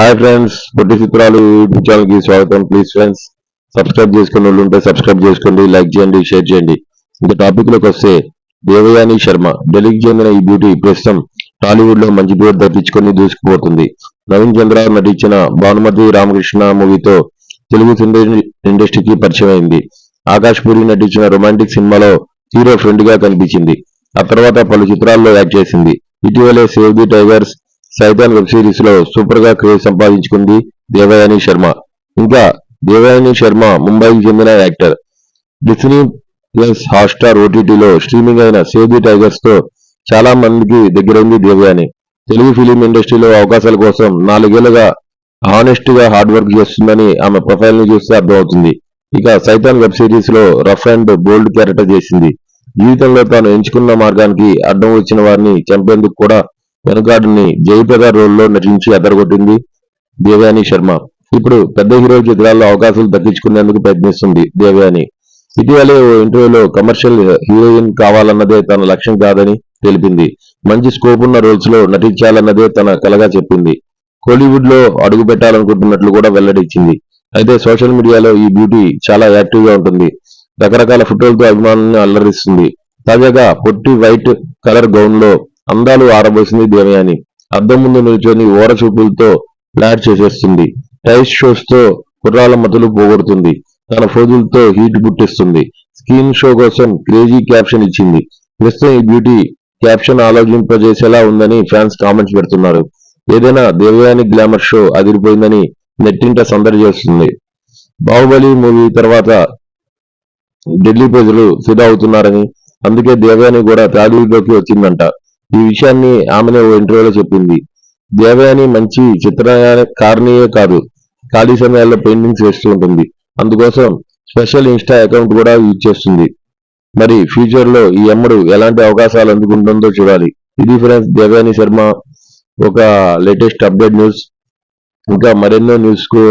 Hi friends పొట్టి చిత్రాలు YouTube ఛానల్కి స్వాగతం. ప్లీజ్ ఫ్రెండ్స్ సబ్స్క్రైబ్ చేసుకున్న వాళ్ళు ఉంటే సబ్స్క్రైబ్ చేసుకోండి లైక్ చేయండి షేర్ చేయండి. ఇంకా టాపిక్లోకి వస్తే దేవయాని శర్మ ఢిల్లీకి చెందిన ఈ బ్యూటీ ప్రస్తుతం టాలీవుడ్లో మంచి పేరు దక్కించుకొని దూసుకుపోతుంది. నవీన్ చంద్ర నటించిన భానుమతి రామకృష్ణ మూవీతో తెలుగు సినీ ఇండస్ట్రీకి పరిచయం అయింది. ఆకాష్ పూరి నటించిన రొమాంటిక్ సినిమాలో హీరో ఫ్రెండ్గా కనిపించింది. ఆ తర్వాత పలు చిత్రాల్లో యాక్ట్ చేసింది. ఇటీవలే save the tigers Shaitan web సిరీస్లో సూపర్గా క్రేజ్ సంపాదించుకుంది దేవయాని శర్మ. ఇంకా దేవయాని శర్మ ముంబైకి చెందిన యాక్టర్. డిస్నీ ప్లస్ హాట్స్టార్ ఓటీటీలో స్ట్రీమింగ్ అయిన సేవ్ ది టైగర్స్తో చాలా మందికి దగ్గరైంది దేవయాని. తెలుగు ఫిలిం ఇండస్ట్రీలో అవకాశాల కోసం నాలుగేళ్ళుగా హానెస్ట్గా హార్డ్ వర్క్ చేస్తుందని ఆమె ప్రొఫైల్ని చూస్తే అర్థమవుతుంది. ఇక సైతాన్ వెబ్ సిరీస్లో రఫ్ అండ్ బోల్డ్ క్యారెక్టర్ చేసింది. జీవితంలో తాను ఎంచుకున్న మార్గానికి అడ్డం వచ్చిన వారిని చంపేందుకు కూడా వెనుకాడుని జయప్రద రోల్లో నటించి అదరగొట్టింది దేవయాని శర్మ. ఇప్పుడు పెద్ద హీరో చిత్రాల్లో అవకాశాలు దక్కించుకునేందుకు ప్రయత్నిస్తుంది దేవయాని. ఇటీవలే ఓ ఇంటర్వ్యూలో కమర్షియల్ హీరోయిన్ కావాలన్నదే తన లక్ష్యం కాదని తెలిపింది. మంచి స్కోప్ ఉన్న రోల్స్లో నటించాలన్నదే తన కలగా చెప్పింది. కోలీవుడ్లో అడుగు పెట్టాలనుకుంటున్నట్లు కూడా వెల్లడించింది. అయితే సోషల్ మీడియాలో ఈ బ్యూటీ చాలా యాక్టివ్గా ఉంటుంది. రకరకాల ఫోటోలతో అభిమానులను అల్లరిస్తుంది. తాజాగా పొట్టి వైట్ కలర్ గౌన్లో అందాలు ఆరబోసింది దేవయాని. అద్దం ముందు నిల్చొని ఓర చూపులతో ఫ్లాట్ చేసేస్తుంది. టైస్ షోస్తో కుర్రాల మతులు పోగొడుతుంది. తన ఫోజులతో హీట్ పుట్టిస్తుంది. స్క్రీన్ షో కోసం క్రేజీ క్యాప్షన్ ఇచ్చింది. ప్రస్తుతం ఈ బ్యూటీ క్యాప్షన్ ఆలోచింపజేసేలా ఉందని ఫ్యాన్స్ కామెంట్స్ పెడుతున్నారు. ఏదైనా దేవయాని గ్లామర్ షో అదిరిపోయిందని నెట్టింట సందడి చేస్తుంది. బాహుబలి మూవీ తర్వాత ఢిల్లీ ప్రజలు ఫిదా అవుతున్నారని అందుకే దేవయాని కూడా టాలీవుడ్లోకి వచ్చిందంట. ఈ విషయాన్ని ఆమెనే ఓ ఇంటర్వ్యూలో చెప్పింది. దేవయాని మంచి చిత్రకారిణియే కాదు. ఖాళీ సమయాల్లో పెయింటింగ్స్ వేస్తూ ఉంటుంది. అందుకోసం స్పెషల్ ఇన్స్టా అకౌంట్ కూడా యూజ్ చేస్తుంది. మరి ఫ్యూచర్లో ఈ అమ్మడు ఎలాంటి అవకాశాలు అందుకుంటుందో చూడాలి. ఇది ఫ్రెండ్స్ దేవయాని శర్మ ఒక లేటెస్ట్ అప్డేట్ న్యూస్. ఇంకా మరెన్నో న్యూస్కు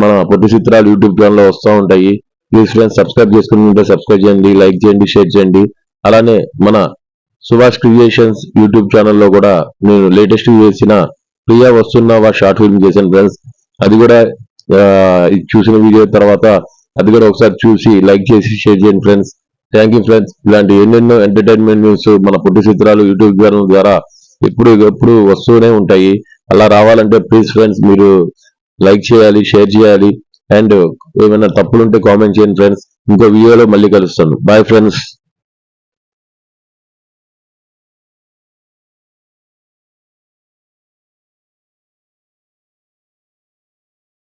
మన పొట్టి చిత్రాలు యూట్యూబ్ ఛానల్లో వస్తూ ఉంటాయి. ప్లీజ్ ఫ్రెండ్స్ సబ్స్క్రైబ్ చేసుకుని సబ్స్క్రైబ్ చేయండి లైక్ చేయండి షేర్ చేయండి. అలానే మన సుభాష్ క్రియేషన్స్ యూట్యూబ్ ఛానల్లో కూడా నేను లేటెస్ట్ చేసిన ప్రియా వస్తున్నావా షార్ట్ ఫిల్మ్ చేశాను ఫ్రెండ్స్ అది కూడా ఇది చూసిన వీడియో తర్వాత అది కూడా ఒకసారి చూసి లైక్ చేసి షేర్ చేయండి ఫ్రెండ్స్. Thank you friends. ఇలాంటి ఎన్నెన్నో ఎంటర్టైన్మెంట్ న్యూస్ మన పుట్టి చిత్రాలు యూట్యూబ్ ఛానల్ ద్వారా ఎప్పుడు ఎప్పుడు వస్తూనే ఉంటాయి. అలా రావాలంటే ప్లీజ్ ఫ్రెండ్స్ మీరు లైక్ చేయాలి షేర్ చేయాలి. అండ్ ఏమైనా తప్పులుంటే కామెంట్ చేయండి ఫ్రెండ్స్. ఇంకో వీడియోలో మళ్ళీ కలుస్తాను. Bye friends.